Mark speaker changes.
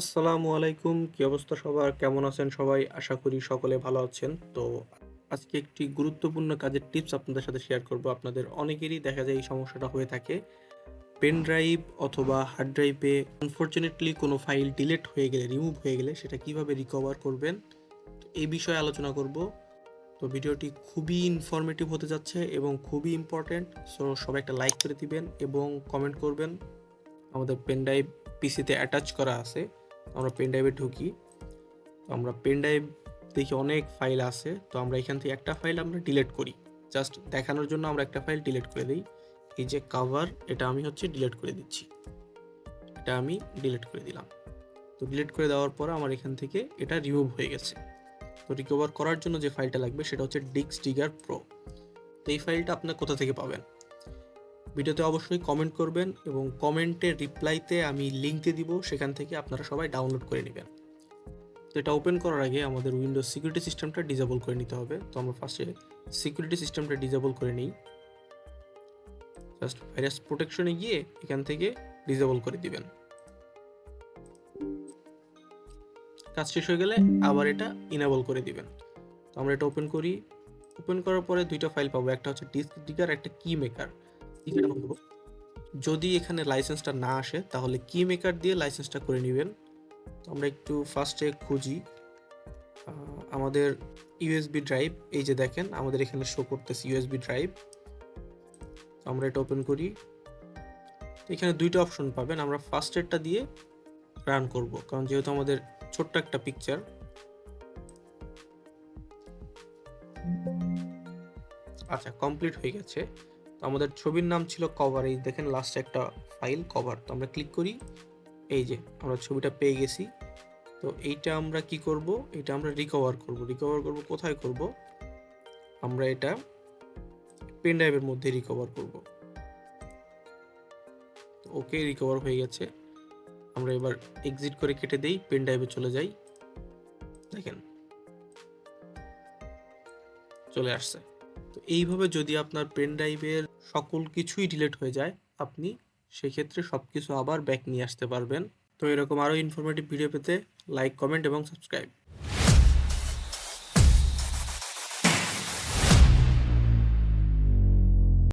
Speaker 1: আসসালামু আলাইকুম। কি অবস্থা সবার? কেমন আছেন সবাই? আশা করি সকলে ভালো আছেন। তো আজকে একটি গুরুত্বপূর্ণ কাজের টিপস আপনাদের সাথে শেয়ার করব। আপনাদের অনেকেরই দেখা যায় এই সমস্যাটা হয়ে থাকে। পেন ড্রাইভ অথবা হার্ড ড্রাইভে আনফর্চুনেটলি কোনো ফাইল ডিলেট হয়ে গেলে, রিমুভ হয়ে গেলে সেটা কীভাবে রিকভার করবেন এই বিষয়ে আলোচনা করব। তো ভিডিওটি খুবই ইনফরমেটিভ হতে যাচ্ছে এবং খুবই ইম্পর্ট্যান্ট সো সবাই একটা লাইক করে দিবেন এবং কমেন্ট করবেন। আমাদের পেন ড্রাইভ পিসিতে অ্যাটাচ করা আছে। আমরা পেন ড্রাইভে ঢুকি। আমরা পেন ড্রাইভ দেখি অনেক ফাইল আছে, তো আমরা এখান থেকে একটা ফাইল আমরা ডিলিট করি। জাস্ট দেখানোর জন্য আমরা একটা ফাইল ডিলিট করে দিই। এই যে কাভার এটা আমি হচ্ছে ডিলিট করে দিচ্ছি। এটা আমি ডিলিট করে দিলাম। তো ডিলিট করে দেওয়ার পর আমার এখান থেকে এটা রিমুভ হয়ে গেছে। তো রিকভার করার জন্য যে ফাইলটা লাগবে, সেটা হচ্ছে ডিক্স ডিগার প্রো তো এই ফাইলটা আপনার কোথা থেকে পাবেন? ভিডিওতে অবশ্যই কমেন্ট করবেন এবং কমেন্টের রিপ্লাইতে আমি লিঙ্ক দিব, সেখান থেকে আপনারা সবাই ডাউনলোড করে নেবেন। তো এটা ওপেন করার আগে আমাদের উইন্ডোজ সিকিউরিটি সিস্টেমটা ডিজেবল করে নিতে হবে। তো আমরা ফার্স্টে সিকিউরিটি সিস্টেমটা ডিজেবল করে নিই। জাস্ট ভাইরাস প্রোটেকশনে গিয়ে এখান থেকে ডিজেবল করে দিবেন। কাজ শেষ হয়ে গেলে আবার এটা ইনেবল করে দিবেন। তো আমরা এটা ওপেন করি। ওপেন করার পরে দুইটা ফাইল পাবো। একটা হচ্ছে ডিস্ক ডিগার একটা কি মেকার যদি এখানে লাইসেন্সটা না আসে, তাহলে কি মেকার দিয়ে লাইসেন্সটা করে নেবেন। আমরা একটু ফার্স্টে খুঁজি। আমাদের ইউএসবি ড্রাইভ এই যে দেখেন, আমাদের এখানে শো করতেছে ইউএসবি ড্রাইভ আমরা এটা ওপেন করি। এখানে দুইটা অপশন পাবেন। আমরা ফার্স্টেরটা দিয়ে রান করব। কারণ যেহেতু আমাদের ছোট্ট একটা পিকচার আচ্ছা কমপ্লিট হয়ে গেছে। আমাদের ছবির নাম ছিল কভার এই দেখেন লাস্টে একটা ফাইল কভার তো আমরা ক্লিক করি, এই যে আমরা ছবিটা পেয়ে গেছি, তো এইটা আমরা কি করব, এটা আমরা রিকভার করব রিকভার করব কোথায় করব, আমরা এটা পেন ড্রাইভের মধ্যে রিকভার করব ওকে রিকভার হয়ে গেছে, আমরা এবার এক্সিট করে কেটে দেই পেন ড্রাইভে চলে যাই, দেখেন, চলে আসছে। তো এইভাবে যদি আপনার পেন ড্রাইভের সকল কিছুই ডিলিট হয়ে যায়, আপনি সেক্ষেত্রে সব কিছু আবার ব্যাক নিয়ে আসতে পারবেন। তো এরকম আরও ইনফরমেটিভ ভিডিও পেতে লাইক কমেন্ট এবং সাবস্ক্রাইব